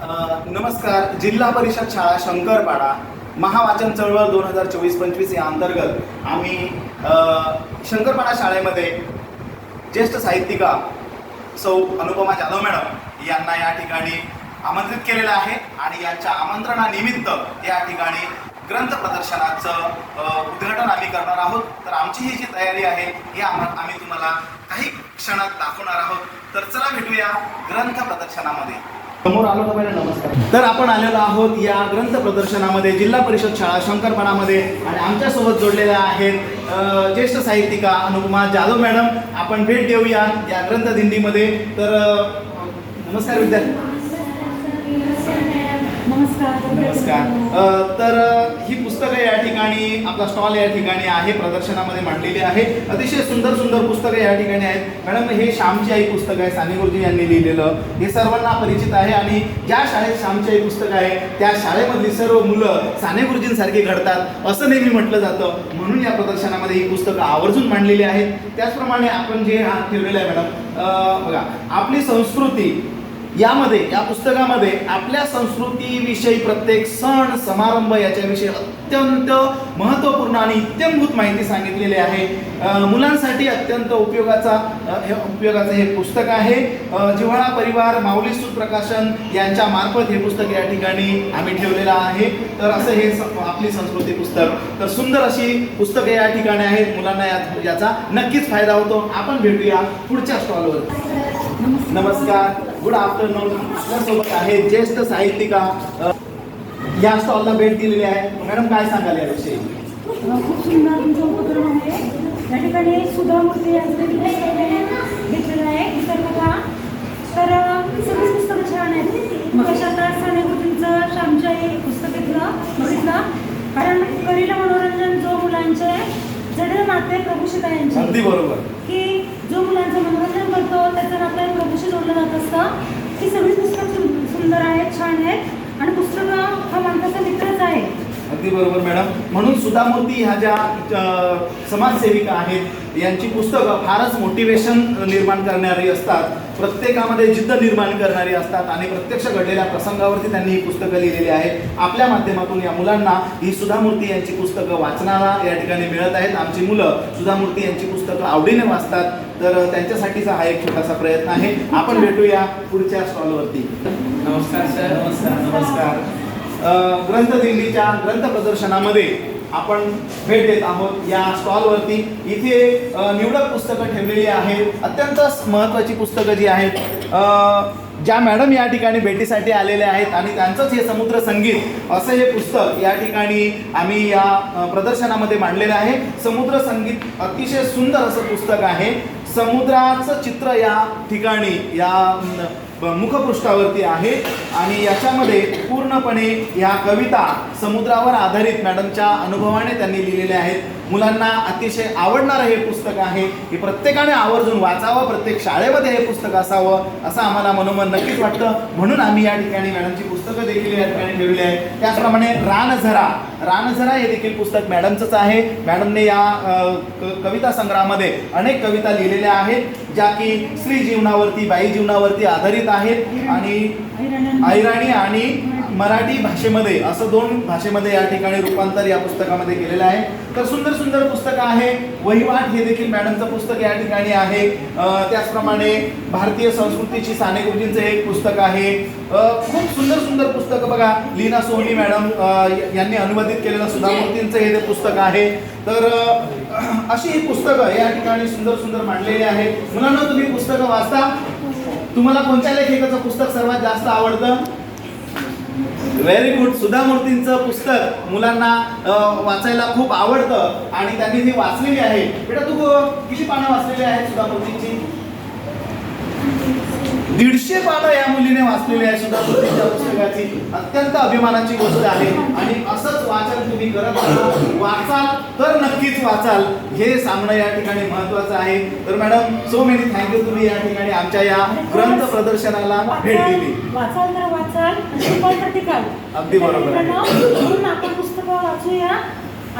नमस्कार जिल्हा परिषद शाळा शंकरपाडा महावाचन चळवळ दोन हजार चोवीस पंचवीस या अंतर्गत आम्ही शंकरपाडा शाळेमध्ये ज्येष्ठ साहित्यिका सौ अनुपमा जाधव मॅडम यांना या ठिकाणी आमंत्रित केलेलं आहे आणि यांच्या आमंत्रणानिमित्त या ठिकाणी ग्रंथ प्रदर्शनाचं उद्घाटन आम्ही करणार आहोत. तर आमची ही जी तयारी आहे ही आम्हा आम्ही तुम्हाला काही क्षणात दाखवणार आहोत. तर चला भेटूया ग्रंथ प्रदर्शनामध्ये. समोर आलो का पहिला नमस्कार. तर आपण आलेलो आहोत या ग्रंथ प्रदर्शनामध्ये जिल्हा परिषद शाळा शंकरपणामध्ये आणि आमच्यासोबत जोडलेल्या आहेत ज्येष्ठ साहित्यिका अनुपमा जाधव मॅडम. आपण भेट देऊया या ग्रंथ दिंडीमध्ये. तर नमस्कार विद्यार्थी. नमस्कार. नमस्कार. तर ही पुस्तकं या ठिकाणी आपला स्टॉल या ठिकाणी आहे प्रदर्शनामध्ये मांडलेली आहे. अतिशय सुंदर सुंदर पुस्तकं या ठिकाणी आहेत. मॅडम हे श्यामची आई पुस्तक आहे साने गुरुजी यांनी लिहिलेलं. हे सर्वांना परिचित आहे आणि ज्या शाळेत श्यामची आई पुस्तक आहे त्या शाळेमधली सर्व मुलं साने गुरुजींसारखी घडतात असं नेहमी म्हटलं जातं. म्हणून या प्रदर्शनामध्ये ही पुस्तकं आवर्जून मांडलेली आहेत. त्याचप्रमाणे आपण जे हा ठेवलेलं आहे मॅडम बघा आपली संस्कृती यामध्ये या पुस्तकामध्ये आपल्या संस्कृतीविषयी प्रत्येक सण समारंभ याच्याविषयी अत्यंत महत्त्वपूर्ण आणि इत्यंभूत माहिती सांगितलेली आहे. मुलांसाठी अत्यंत उपयोगाचा हे उपयोगाचं हे पुस्तक आहे. जिव्हाळा परिवार माऊली सूत प्रकाशन यांच्या मार्फत हे पुस्तक या ठिकाणी आम्ही ठेवलेलं आहे. तर असं हे आपली संस्कृती पुस्तक. तर सुंदर अशी पुस्तके या ठिकाणी आहेत. मुलांना याचा नक्कीच फायदा होतो. आपण भेटूया पुढच्या स्टॉलवर नमस्कार. गुड आफ्टरनून आपल्यासोबत आहेत ज्येष्ठ साहित्यिका या स्टॉलला भेट दिलेली आहे. मॅडम काय सांगाल याविषयी? खूप सुंदर तुमचा उपक्रम आहे. या ठिकाणी सुधा मूर्ती यांचं घेतलेलं आहे निसर्गता तर सगळीच पुस्तकं छान आहेत. मग आता साने गुरुजींचं श्यामच्याही पुस्तक घेतलं बघितलं. कारण करीला मनोरंजन जो मुलांचे जडे नाते आहे यांचे अगदी बरोबर. की जो मुलांचं मनोरंजन करतो त्याचं नातं प्रभूशी जोडलं जात असतं ही सगळी पुस्तकं सुंदर आहेत छान आहेत. आणि पुस्तकं हा माणसाचा मित्रच आहे. अगदी बरोबर मॅडम. म्हणून सुधा मूर्ती ह्या ज्या समाजसेविका आहेत यांची पुस्तकं फारच मोटिवेशन निर्माण करणारी असतात. प्रत्येकामध्ये जिद्द निर्माण करणारी असतात आणि प्रत्यक्ष घडलेल्या प्रसंगावरती त्यांनी ही पुस्तकं लिहिलेली आहेत. आपल्या माध्यमातून या मुलांना ही सुधामूर्ती यांची पुस्तकं वाचनाला या ठिकाणी मिळत आहेत. आमची मुलं सुधामूर्ती यांची पुस्तकं आवडीने वाचतात. तर त्यांच्यासाठीचा हा एक छोटासा प्रयत्न आहे. आपण भेटूया पुढच्या स्टॉलवरती नमस्कार सर. नमस्कार. नमस्कार. ग्रंथदिंडीच्या ग्रंथ प्रदर्शनामध्ये आपण भेट देत आहोत. या स्टॉलवरती इथे निवडक पुस्तकं ठेवलेली आहेत. अत्यंत महत्त्वाची पुस्तकं जी आहेत ज्या मॅडम या ठिकाणी भेटीसाठी आलेल्या आहेत आणि त्यांचंच हे समुद्र संगीत असं हे पुस्तक या ठिकाणी आम्ही या प्रदर्शनामध्ये मांडलेलं आहे. समुद्र संगीत अतिशय सुंदर असं पुस्तक आहे. समुद्राचं चित्र या ठिकाणी या मुखपृष्ठावरती आहे. आणि याच्यामध्ये पूर्णपणे या कविता समुद्रावर आधारित मॅडमच्या अनुभवाने त्यांनी लिहिलेल्या आहेत. मुलांना अतिशय आवडणारं हे पुस्तक आहे. हे प्रत्येकाने आवर्जून वाचावं प्रत्येक शाळेमध्ये हे पुस्तक असावं असं आम्हाला मनोमन नक्कीच वाटतं. म्हणून आम्ही या ठिकाणी मॅडमची पुस्तकं देखील या ठिकाणी ठेवली आहे त्याचप्रमाणे रानझरा. रानझरा हे देखील पुस्तक मॅडमचंच आहे. मॅडमने या कविता संग्रहामध्ये अनेक कविता लिहिलेल्या आहेत ज्या की स्त्री जीवनावरती बाई जीवनावरती आधारित आहेत. आणि ऐराणी आणि मराठी भाषेमध्ये असं दोन भाषेमध्ये या ठिकाणी रूपांतर या पुस्तकामध्ये केलेलं आहे. तर सुंदर सुंदर पुस्तकं आहे. वहिवाट हे देखील मॅडमचं पुस्तक या ठिकाणी आहे. त्याचप्रमाणे भारतीय संस्कृतीची साने गुरुजींचं एक पुस्तक आहे. खूप सुंदर सुंदर पुस्तकं बघा. लीना सोहनी मॅडम यांनी अनुवादित केलेलं सुधामूर्तींचं हे ते पुस्तक आहे. तर अशी ही पुस्तकं या ठिकाणी सुंदर सुंदर मांडलेली आहेत. मुलांना तुम्ही पुस्तकं वाचता? तुम्हाला कोणत्या लेखकाचं पुस्तक सर्वात जास्त आवडतं? व्हेरी गुड सुधा मूर्तींचं पुस्तक मुलांना वाचायला खूप आवडतं आणि त्यांनी ती वाचलेली आहे. बेटा तू किती पानं वाचलेली आहेत सुधा मूर्तींची दीडशे पानं या मुलीने वाचलेली आहे सुधा मूर्तींच्या पुस्तकाची. अत्यंत अभिमानाची गोष्ट आहे. आणि असंच वाचन तुम्ही करत वाचाल तर नक्कीच वाचाल. हे सांगणं या ठिकाणी महत्वाचं आहे. तर मॅडम सो मेनी थँक्यू तुम्ही या ठिकाणी आमच्या या ग्रंथ प्रदर्शनाला भेट दिली. वाचाल अगदी बरोबर म्हणून आपण पुस्तकं वाचूया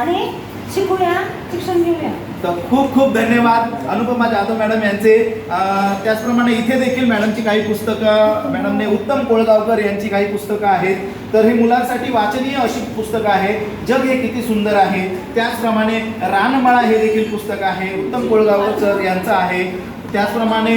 आणि शिकूया शिक्षण घेऊया. तर खूप खूप धन्यवाद. अनुपमा जाधव मॅडम यांचे. त्याचप्रमाणे इथे देखील मॅडमची काही पुस्तकं मॅडमने उत्तम कोळगावकर यांची काही पुस्तकं आहेत. तर ही मुलांसाठी वाचनीय अशी पुस्तकं आहेत. जग हे किती सुंदर आहे. त्याचप्रमाणे रानमाळा हे देखील पुस्तक आहे. उत्तम कोळगावकर यांचं आहे. त्याचप्रमाणे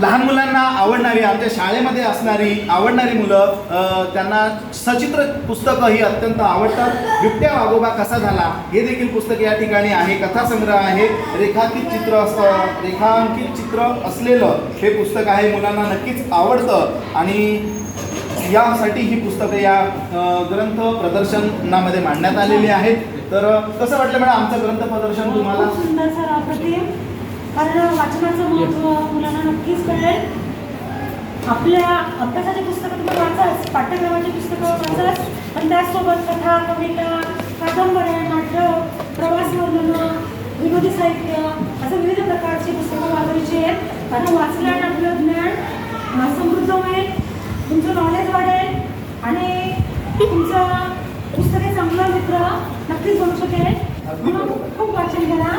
लहान मुलांना आवडणारी आमच्या शाळेमध्ये असणारी आवडणारी मुलं त्यांना सचित्र पुस्तकं ही अत्यंत आवडतात. बिबट्या वागोबा कसा झाला हे देखील पुस्तक या ठिकाणी आहे. कथासंग्रह आहे. रेखांकित चित्र असं रेखांकित चित्र असलेलं हे पुस्तक आहे. मुलांना नक्कीच आवडतं आणि यासाठी ही पुस्तकं या ग्रंथ प्रदर्शनामध्ये मांडण्यात आलेली आहेत. तर कसं वाटलं मॅडम आमचं ग्रंथ प्रदर्शन तुम्हाला? कारण वाचनाचं महत्त्व मुलांना नक्कीच कळेल. आपल्या अभ्यासाची पुस्तकं तुम्ही वाचाच पाठ्यक्रमाची पुस्तकं वाचाच पण त्याचसोबत कथा कविता कादंबऱ्या नाटक प्रवास वर्णनं विनोदी साहित्य असं विविध प्रकारची पुस्तकं वाचायची आहेत. कारण वाचल्याने आपलं ज्ञान समृद्ध होईल तुमचं नॉलेज वाढेल आणि तुमचं पुस्तके चांगला मित्र नक्कीच बनू शकेल. खूप वाचन करा.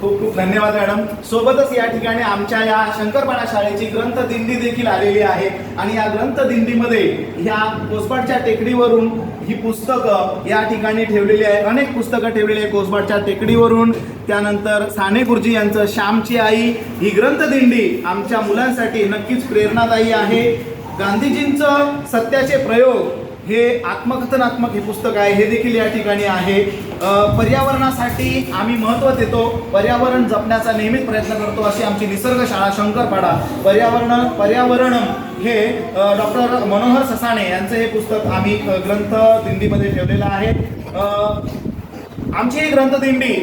खूप खूप धन्यवाद मॅडम. सोबतच या ठिकाणी आमच्या या शंकरपाडा शाळेची ग्रंथ दिंडी देखील आलेली आहे. आणि या ग्रंथ दिंडीमध्ये ह्या कोसबाडच्या टेकडीवरून ही पुस्तकं या ठिकाणी ठेवलेली आहे. अनेक पुस्तकं ठेवलेली आहे कोसबाडच्या टेकडीवरून. त्यानंतर साने गुरुजी यांचं श्यामची आई. ही ग्रंथ दिंडी आमच्या मुलांसाठी नक्कीच प्रेरणादायी आहे. गांधीजींचं सत्याचे प्रयोग हे आत्मकथनात्मक हे पुस्तक आहे हे देखील या ठिकाणी आहे. पर्यावरणासाठी आम्ही महत्त्व देतो पर्यावरण जपण्याचा नेहमीच प्रयत्न करतो अशी आमची निसर्ग शाळा शंकरपाडा. पर्यावरण पर्यावरण हे डॉक्टर मनोहर ससाणे यांचं हे पुस्तक आम्ही ग्रंथ दिंडीमध्ये ठेवलेलं आहे. आमची ही ग्रंथदिंडी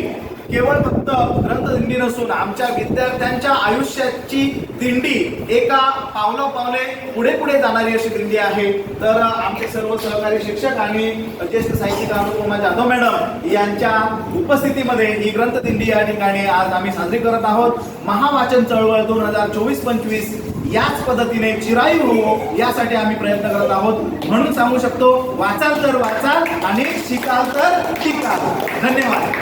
केवळ फक्त ग्रंथदिंडी नसून आमच्या विद्यार्थ्यांच्या आयुष्याची दिंडी एका पावलं पावले पुढे पुढे जाणारी अशी दिंडी आहे. तर आमचे सर्व सहकारी शिक्षक आणि ज्येष्ठ साहित्यिक अनुपमा जाधव मॅडम यांच्या उपस्थितीमध्ये ही ग्रंथदिंडी या ठिकाणी आज आम्ही साजरी करत आहोत. महावाचन चळवळ दोन हजार चोवीस पंचवीस याच पद्धतीने चिराई हो यासाठी आम्ही प्रयत्न करत आहोत. म्हणून सांगू शकतो वाचाल तर वाचाल आणि शिकाल तर शिकाल. धन्यवाद.